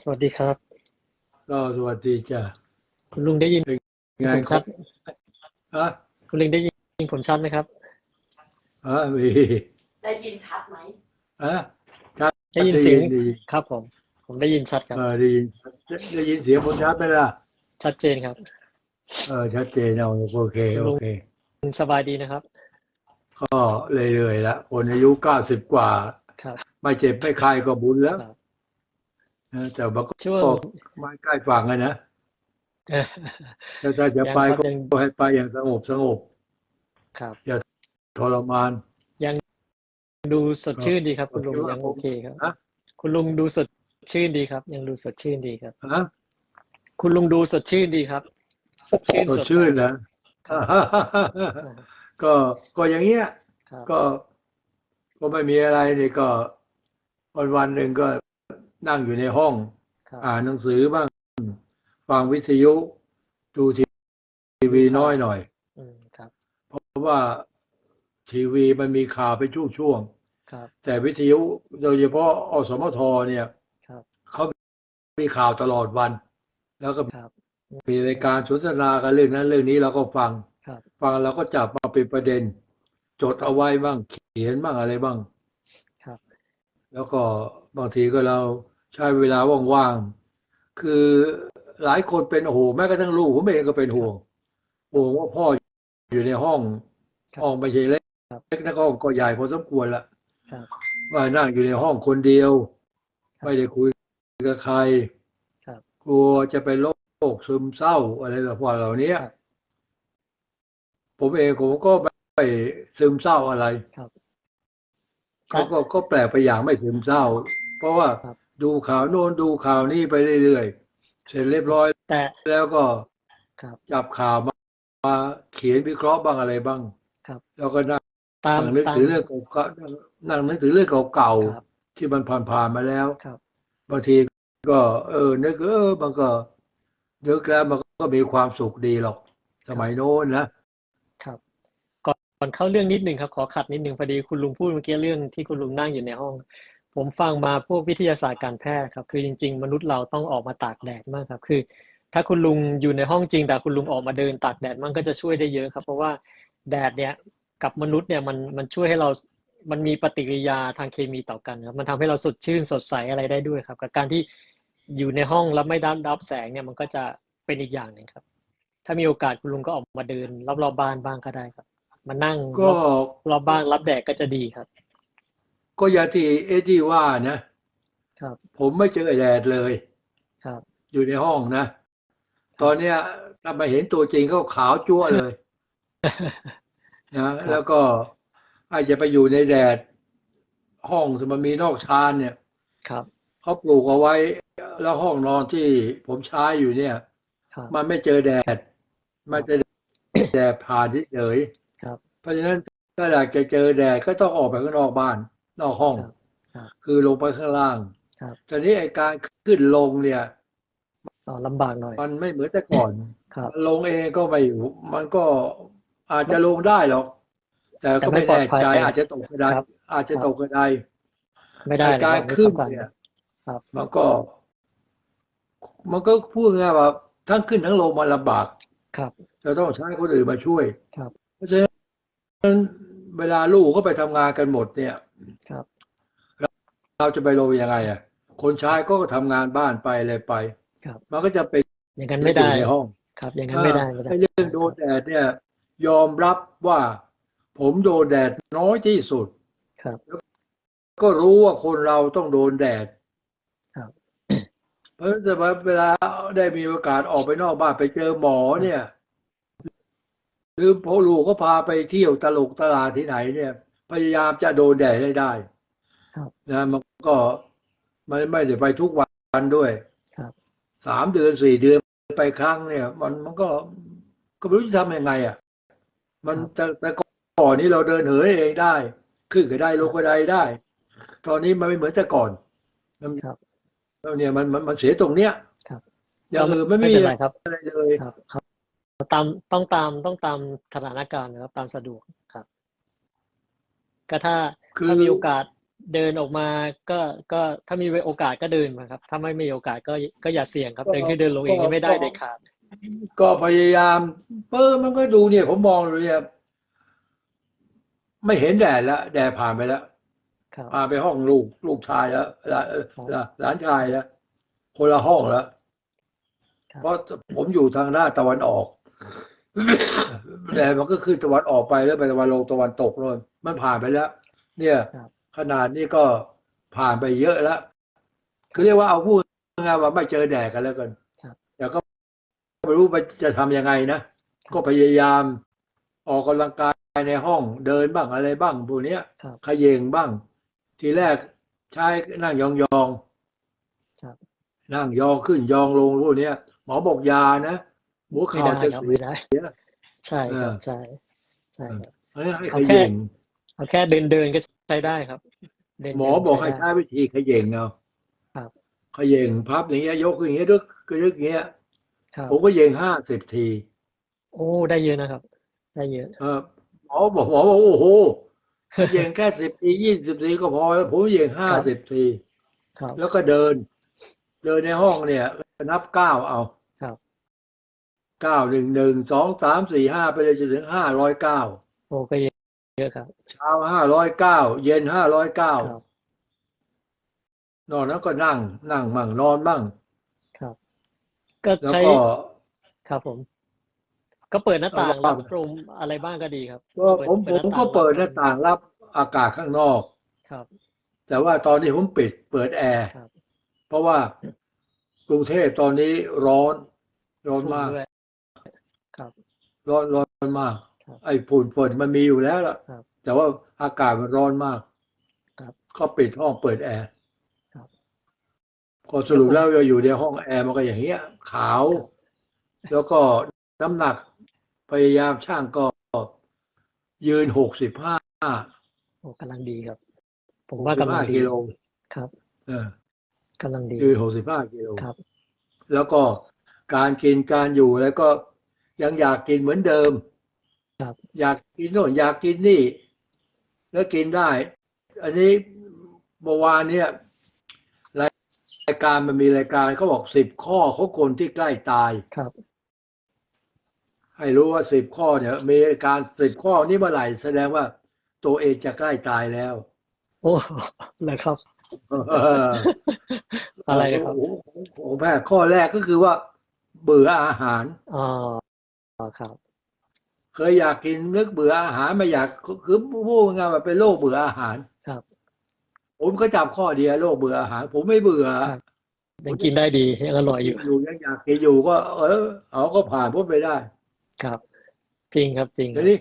สวัสดีครับ ก็สวัสดีจ้ะคุณลุงได้ยินไงผมครัชับดฮะคุณลุงได้ยินผมชัดไหมครับฮะมีได้ยินชัดไหมฮะชัดได้ยินเสียงได้ยินครับผม ผมได้ยินชัดครับเออได้ยินได้ยินเสียงผมชัดไหมล่ะ ชัดเจนครับ เออชัดเจนเอาโอเคโอเคคุณสบายดีนะครับ ก็เรื่อยๆละคนอายุเก้าสิบกว่าครับไม่เจ็บไม่คลายก็บุญแล้วครับนะ แต่บางก็ช่วงไม่ใกล้ฝั่งอะนะเอ่อถ้าถ้าจะยังไปครับก็ยังให้ไปอย่างสงบสงบ ครับทรมานดูสดชื่นดีครับก็คุณลุงคิดว่ายังผมโอเคครับฮะคุณลุงดูสดชื่นดีครับ ยังดูสดชื่นดีครับฮะคุณลุงดูสดชื่นดีครับ สดชื่นสดสดใสชื่นนะครับก็ก็อย่างเงี้ยครับก็ก็ไม่มีอะไรนี่ก็วันวันๆหนึ่งก็ นั่งอยู่ในห้องครับอ่านหนังสือบ้าง ฟังวิทยุ ดูทีวีน้อยหน่อยอืมครับเพราะว่าทีวีมันมีข่าวไปช่วงครับๆแต่วิทยุโดยเฉพาะอสมทเนี่ยครับเขามีข่าวตลอดวัน แล้วก็ครับมีรายการสนทนากันเรื่องนั้นเรื่องนี้เราก็ฟังครับฟังแล้วก็จับมาเป็นประเด็น จดเอาไว้บ้างเขียนบ้างอะไรบ้างครับแล้วก็บางทีก็เรา ใช้เวลาว่างๆ คือหลายคนเป็นโอ้โหแม้กระทั่งลูกผมเองก็เป็นห่วงห่วงว่าพ่ออยู่ในห้องครับห้องไม่ใช่เล็กครับเล็กนะก็ก็ใหญ่พอสมควรละครับว่านั่งอยู่ในห้องคนเดียวครับไม่ได้คุยกับใครครับกลัวจะเป็นโรคซึมเศร้าอะไรแบบว่าเหล่านี้ครับผมเองผมก็ไม่ซึมเศร้าอะไรครับเขาก็ก็แปลกไปอย่างไม่ซึมเศร้า เพราะว่าครับ ดูข่าวโน้นดูข่าวนี้ไปเรื่อยๆเสร็จเรียบร้อย แต่แล้วก็ครับจับข่าวมามาเขียนวิเคราะห์บ้างอะไรบ้างครับแล้วก็นั่งตามนึกตามถึงเรื่องเก่าๆนั่งนึกถึงเรื่องเก่าครับๆที่มันผ่านๆมาแล้วครับบางทีก็ เออนึกเออมันก็นึกแล้วมันก็มีความสุขดีหรอก สมัยโน้นนะครับก่อนก่อนเข้าเรื่องนิดหนึ่งครับ ขอขัดนิดหนึ่งพอดีคุณลุงพูดเมื่อกี้เรื่องที่คุณลุงนั่งอยู่ในห้อง ผมฟังมาพวกวิทยาศาสตร์การแพทย์ครับ คือจริง ๆ มนุษย์เราต้องออกมาตากแดดมากครับ คือ ถ้าคุณลุงอยู่ในห้องจริง แต่คุณลุงออกมาเดินตากแดดมันก็จะช่วยได้เยอะครับ เพราะว่าแดดเนี่ยกับมนุษย์เนี่ยมันมันช่วยให้เรา มันมีปฏิกิริยาทางเคมีต่อกันครับ มันทำให้เราสดชื่นสดใสอะไรได้ด้วยครับ กับการที่อยู่ในห้องแล้วไม่ได้รับแสงเนี่ยมันก็จะเป็นอีกอย่างหนึ่งครับ ถ้ามีโอกาสคุณลุงก็ออกมาเดินรอบๆบบ้านบ้างก็ได้ครับ มานั่งก็รอบรอบบ้านรับแดดก็จะดีครับ ก็อย่างที่เอ็ดดี้ว่านะครับ ผมไม่เจอแดดเลยครับ อยู่ในห้องนะ ตอนเนี้ยถ้ามาเห็นตัวจริงก็ขาวจั่วเลยนะแล้วก็อาจจะไปอยู่ในแดด ห้องที่มันมีนอกชานเนี่ย ครับเขาปลูกเอาไว้ แล้วห้องนอนที่ผมใช้อยู่เนี่ยครับมันไม่เจอแดดไม่เจอแดดผ่านเฉยครับๆเพราะฉะนั้นถ้าอยากจะเจอแดดก็ต้องออกไปข้างนอกบ้าน นอกห้องครับครับคือลงไปข้างล่างครับตอนนี้ไอการขึ้นลงเนี่ยอ๋อลำบากหน่อย มันไม่เหมือนแต่ก่อนครับลงเองก็ไม่อยู่มันก็อาจจะลงได้หรอก แต่แต่ก็ไม่ไม่ปลอดแน่ภัยใจอาจจะตกกระไดครับอาจจะครับตกกระไดไม่ได้ไอ้เลยการครับไม่ขึ้นสำคัญเนี่ยครับมันก็ มันก็พูดง่ายว่าทั้งขึ้นทั้งลงมันลำบากครับจะต้องใช้คนอื่นมาช่วยครับ เพราะฉะนั้นเวลาลูกก็ไปทำงานกันหมดเนี่ย ครับเราจะไปลงยังไง อะ คนใช้ก็ทำงานบ้านไปอะไรไป ครับ มันก็จะเป็นอย่างนั้นไม่ได้อยู่ในห้อง ครับ อย่างนั้นไม่ได้ไม่ได้ไอ้เรื่องโดนแดดเนี่ย ยอมรับว่า ผมโดนแดดน้อยที่สุด ครับ ก็รู้ว่าคนเราต้องโดนแดดครับเพราะฉะนั้นเวลาได้มีโอกาสออกไปนอกบ้านไปเจอหมอเนี่ย หรือพอลูกก็พาไปเที่ยวตลกตลาดที่ไหนเนี่ย พยายามจะโดนแดดให้ได้ครับนะมันก็มันไม่ได้ไปทุกวันด้วยครับสามเดือนสี่เดือนไปครั้งเนี่ย มันมันก็ก็ไม่รู้จะทำยังไง อะ มันครับแต่แต่ก่อนนี้เราเดินเหินเองได้ ขึ้นก็ได้ลงก็ได้ได้ ตอนนี้มันไม่เหมือนแต่ก่อนมันครับแล้วเนี่ยมันมันมันเสียตรงเนี้ยครับอย่างอื่นไม่ไม่มีเป็นไรครับอะไรเลยครับ ครับตามต้องตามต้องตามสถานการณ์นะครับตามสะดวกครับ ก็ถ้าคือถ้ามีโอกาสเดินออกมาก็ก็ถ้ามีโอกาสก็เดินมาครับ ถ้าไม่มีโอกาสก็ก็อย่าเสี่ยงครับ เดินขึ้นเดินลงเองนี่ไม่ได้เด็ดขาดก็พยายามเปิ้มันก็ดูเนี่ย ผมมองดูเนี่ยไม่เห็นแดดแล้วแดดผ่านไปแล้วครับพาไปห้องลูกลูกชายแล้วหลานหลานหลานชายแล้วคนละห้องแล้วครับเพราะผมอยู่ทางด้านตะวันออก แดดมันก็ขึ้นตะวันออกไปแล้วไปตะวันลงตะวันตกเลยมันผ่านไปแล้ว เนี่ยครับขนาดนี้ก็ผ่านไปเยอะแล้วคือเรียกว่าเอาพูดง่ายๆว่าไม่เจอแดดกันแล้วกันครับแต่ก็ไม่รู้ว่าจะทำยังไงนะก็พยายามออกกำลังกายในห้องเดินบ้างอะไรบ้างพวกเนี้ยครับเขยงบ้าง ทีแรกใช้นั่งยองๆครับนั่งยองขึ้นยองลงพวกเนี้ยหมอบอกยานะหัวไม่เข่าได้จะครับเสีไม่ยได้เสีย ใช่ครับเออใช่ใช่ครับให้ให้เขเอาแค่ย่งเอาแค่เดินเดินก็ใช้ได้ครับเดินหมอเดินบอกให้ใช้ใช้ได้วิธีเขย่งเอาครับเขย่งพับอย่างเงี้ยยกขึ้นอย่างเงี้ยดึกก็ดึกอย่างเงี้ยครับผมก็เย่งห้าสิบที โอ้ได้เยอะนะครับ ได้เยอะเออหมอบอกหมอบอกโอ้โหเย่งแค่สิบทียี่สิบทีก็พอแล้วผมเย่งห้าสิบทีครับแล้วก็เดิน เดินในห้องเนี่ยนับเก้าเอาครับ เก้าหนึ่งหนึ่งสองสามสี่ห้าไปเลยจนถึงห้าร้อยเก้าโอ้ก็เยอะเยอะครับเช้าห้าร้อยเก้าเย็นห้าร้อยเก้าครับนอนแล้วก็นั่ง นั่งมั่งนอนบ้างครับ ก็แล้วใช้ก็ครับผม ก็เปิดหน้าต่างแล้วก็รับลมอะไรบ้างก็ดีครับก็ผมเปิผดมก็รับเปิดหน้าต่างรับอากาศข้างนอกครับ แต่ว่าตอนนี้ผมปิดเปิดแอร์ครับเพราะว่ากรุงเทพตอนนี้ร้อนร้อนมากฝุ่ด้วยครับ ร้อนร้อนมากครับไอ้ฝุ่นฝนมันมีอยู่แล้วล่ะครับแต่ว่าอากาศมันร้อนมากครับก็ปิดห้องเปิดแอร์ครับก็สรุปแล้วเราอยู่ในห้องแอร์มันก็อย่างเงี้ย ขาว แล้วก็น้ำหนักพยายามช่างก็ยืนหกสิบห้าโอ้กำลังดีครับ ผมว่ากำลังดีกิโลครับ เออกำลังดียืนหกสิบห้ากิโลครับ แล้วก็การกินการอยู่แล้วก็ ยังอยากกินเหมือนเดิมครับ อยากกินโน่นอยากกินนี่ แล้วกินได้ อันนี้เมื่อวานเนี่ยรายรายการมันมีรายการเขาบอกสิบข้อของคนที่ใกล้ตายครับ ให้รู้ว่าสิบข้อเนี่ย มีการสิบข้อนี้เมื่อไหร่แสดงว่า ตัวเองจะใกล้ตายแล้ว โอ้เลยครับอะไรนะครับโโหของแพทย์ข้อแรกก็คือว่า เบื่ออาหาร อ๋อครับ เคยอยากกินนึกเบื่ออาหารไม่อยากคือพูดง่ายๆว่าเป็นโรคเบื่ออาหาร ครับ ผมก็จับข้อเดียวโรคเบื่ออาหาร ผมไม่เบื่อครับ ยังกินได้ดียังอร่อยอยู่อยู่ยังอยากกินอยู่ก็ เออเอาก็ผ่านพ้นไปได้ ครับ จริงครับจริงคทีรับนี้